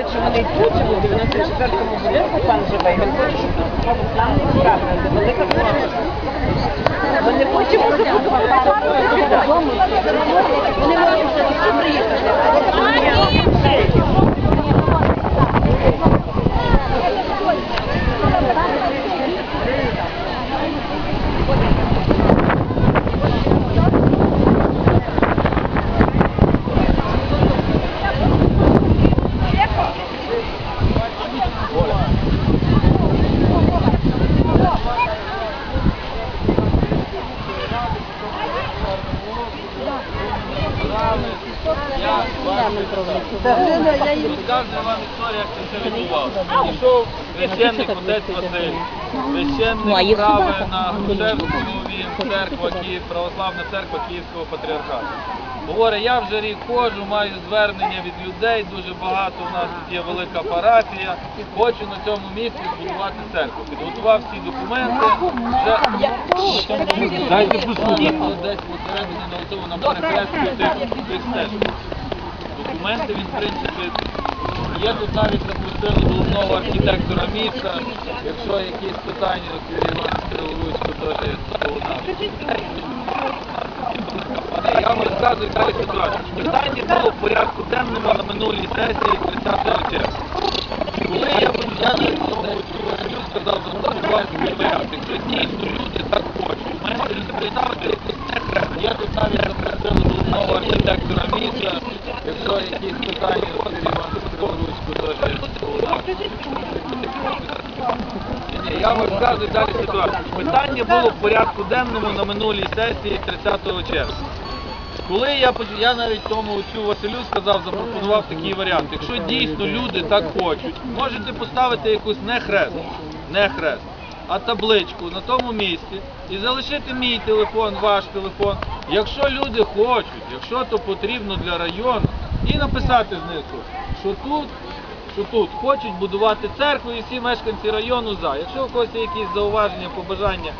говорять, що вони тут живуть, в 94-му будинку пан живе, і він хоче, щоб тут православний храм, де велика площа. Вони потім можуть побудувати Вони можуть всі приїхати. Розказує вам історія, як це все відбувалося. Пішов священник отець Василь, священник праве на Грушевському церква, Київ, православна церква Київського патріархату. Говорить, я вже рік ходжу, маю звернення від людей, дуже багато у нас тут є велика парафія, хочу на цьому місці збудувати церкву. Підготував всі документи, вже дайте послухати. Десь посередині на цьому на перехресті тих документи він, в принципі, є тут навіть запросили головного архітектора міста, якщо якісь питання, Кривовичко теж. Я вам розказую далі ситуацію. Питання було в порядку денному на минулій сесії 30 червня. Коли я я сказав, варіант. Якщо дійсно люди так хочуть, мене не треба. Я тут навіть запросили головного архітектора міста, якщо якісь питання, от Я вам розказую далі ситуацію. Питання було в порядку денному на минулій сесії 30 червня. Коли я я навіть тому цю Василю сказав, запропонував такий варіант. Якщо дійсно люди так хочуть, можете поставити якусь не хрест, не хрест, а табличку на тому місці і залишити мій телефон, ваш телефон. Якщо люди хочуть, якщо то потрібно для району, і написати знизу, що тут що тут хочуть будувати церкву і всі мешканці району за. Якщо у когось є якісь зауваження, побажання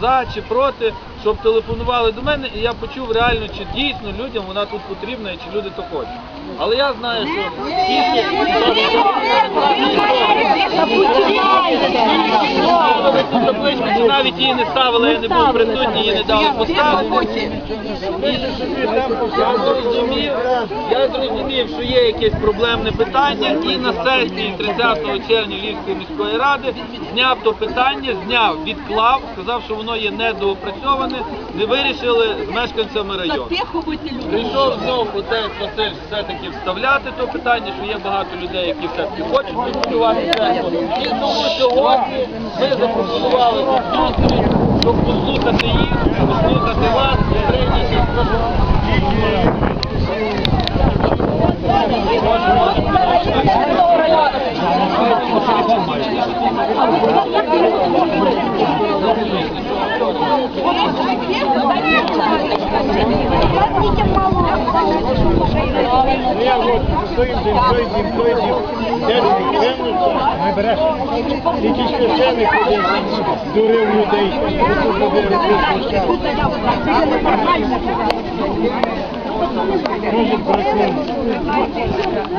за, чи проти, щоб телефонували до мене, і я почув реально, чи дійсно людям вона тут потрібна і чи люди то хочуть. Але я знаю, що табличку, чи навіть її не ставили, я не був присутній, її не дали поставити. Я зрозумів, я зрозумів, що є якесь проблемне питання, і на сесії 30 червня Львівської міської ради зняв то питання, зняв, відклав, сказав, що воно є недоопрацьоване, не вирішили з мешканцями району. Прийшов знов отець Василь все-таки вставляти то питання, що є багато людей, які все-таки хочуть відбудувати церкву. І тому сьогодні ми запропонували зустріч, щоб послухати їх, послухати вас, прийняти. Ну я от той день, той день, той день. Я не береш. Тільки священник один дурив людей. Тут буде робити Може бракує.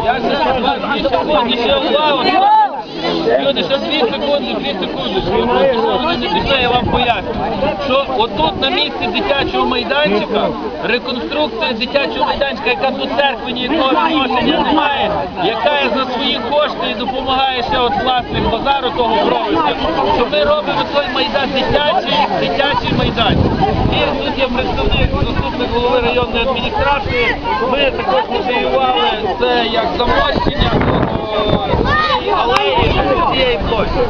Я секунди, ще увагу. Люди, ще дві секунди, дві секунди. Що вони не пішли, я вам поясню. Що отут на місці дитячого майданчика, реконструкція дитячого майданчика, яка до церкви ніякого відношення не має, яка є за свої кошти і допомагає ще от власник базару того провести, що ми робимо той майдан дитячий, дитячий майданчик. І тут є представник, заступник голови районної адміністрації. Ми також ініціювали це як замощення о, Давайте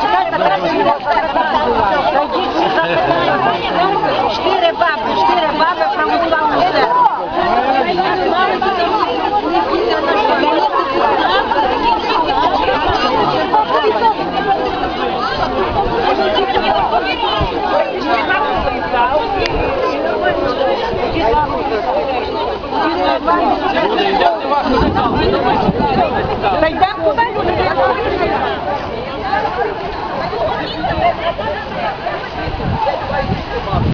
Çıkar da bırak. Та йдемо куди люди, я